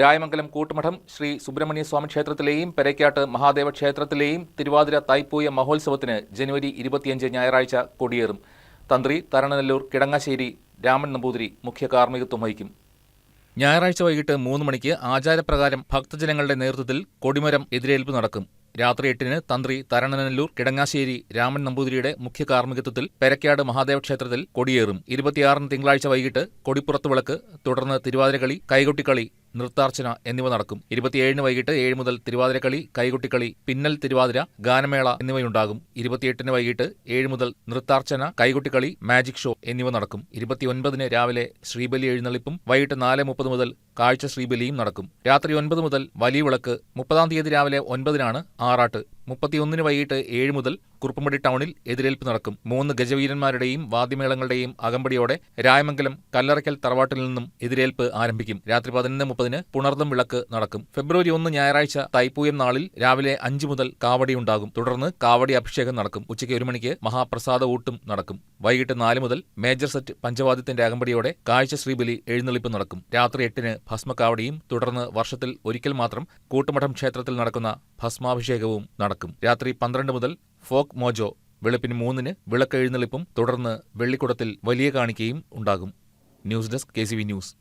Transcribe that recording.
രായമംഗലം കൂട്ടുമഠം ശ്രീ സുബ്രഹ്മണ്യ സ്വാമി ക്ഷേത്രത്തിലെയും പെരയ്ക്കാട്ട് മഹാദേവ ക്ഷേത്രത്തിലെയും തിരുവാതിര തൈപ്പൂയ മഹോത്സവത്തിന് ജനുവരി ഇരുപത്തിയഞ്ച് ഞായറാഴ്ച കൊടിയേറും. തന്ത്രി തരണനെല്ലൂർ കിടങ്ങാശ്ശേരി രാമൻ നമ്പൂതിരി മുഖ്യ കാർമ്മികത്വം വഹിക്കും. ഞായറാഴ്ച വൈകിട്ട് മൂന്ന് മണിക്ക് ആചാരപ്രകാരം ഭക്തജനങ്ങളുടെ നേതൃത്വത്തിൽ കൊടിമരം എതിരേൽപ്പ് നടക്കും. രാത്രി എട്ടിന് തന്ത്രി തരണനെല്ലൂർ കിടങ്ങാശ്ശേരി രാമൻ നമ്പൂതിരിയുടെ മുഖ്യ കാർമ്മികത്വത്തിൽ പെരക്കാട് മഹാദേവ ക്ഷേത്രത്തിൽ കൊടിയേറും. ഇരുപത്തിയാറിന് തിങ്കളാഴ്ച വൈകിട്ട് കൊടിപ്പുറത്ത് വിളക്ക് തുടർന്ന് തിരുവാതിരകളി കൈകൊട്ടിക്കളി നൃത്താർച്ചന എന്നിവ നടക്കും. ഇരുപത്തിയേഴിന് വൈകിട്ട് ഏഴ് മുതൽ തിരുവാതിരക്കളി കൈകൊട്ടിക്കളി പിന്നൽ തിരുവാതിര ഗാനമേള എന്നിവയുണ്ടാകും. ഇരുപത്തിയെട്ടിന് വൈകിട്ട് ഏഴ് മുതൽ നൃത്താർച്ചന കൈകൊട്ടിക്കളി മാജിക് ഷോ എന്നിവ നടക്കും. ഇരുപത്തിയൊൻപതിന് രാവിലെ ശ്രീബലി എഴുന്നള്ളിപ്പും വൈകിട്ട് നാല് മുപ്പത് മുതൽ കാഴ്ച ശ്രീബലിയും നടക്കും. രാത്രി ഒൻപത് മുതൽ വലിയ വിളക്ക് മുപ്പതാം തീയതി രാവിലെ ഒൻപതിനാണ് ആറാട്ട്. മുപ്പത്തിയൊന്നിന് വൈകിട്ട് ഏഴ് മുതൽ കുറുപ്പുംപടി ടൗണിൽ എതിരേൽപ്പ് നടക്കും. മൂന്ന് ഗജവീരന്മാരുടെയും വാദ്യമേളങ്ങളുടെയും അകമ്പടിയോടെ രായമംഗലം കല്ലറയ്ക്കൽ തറവാട്ടിൽ നിന്നും എതിരേൽപ്പ് ആരംഭിക്കും. രാത്രി പതിനൊന്ന് മുപ്പതിന് പുണർദം വിളക്ക് നടക്കും. ഫെബ്രുവരി ഒന്ന് ഞായറാഴ്ച തൈപ്പൂയം നാളിൽ രാവിലെ അഞ്ച് മുതൽ കാവടി ഉണ്ടാകും. തുടർന്ന് കാവടി അഭിഷേകം നടക്കും. ഉച്ചയ്ക്ക് ഒരു മണിക്ക് മഹാപ്രസാദ ഊട്ടും നടക്കും. വൈകിട്ട് നാല് മുതൽ മേജർ സെറ്റ് പഞ്ചവാദ്യത്തിന്റെ അകമ്പടിയോടെ കാഴ്ച ശ്രീബലി എഴുന്നള്ളിപ്പ് നടക്കും. രാത്രി എട്ടിന് ഭസ്മക്കാവടിയും തുടർന്ന് വർഷത്തിൽ ഒരിക്കൽ മാത്രം കൂട്ടുമഠം ക്ഷേത്രത്തിൽ നടക്കുന്ന ഭസ്മാഭിഷേകവും നടക്കും. രാത്രി പന്ത്രണ്ട് മുതൽ ഫോക് മോജോ വെളുപ്പിന് മൂന്നിന് വിളക്ക് എഴുന്നള്ളിപ്പും തുടർന്ന് വെള്ളിക്കുടത്തിൽ വലിയ കാണിക്കയും ഉണ്ടാകും. News desk K news.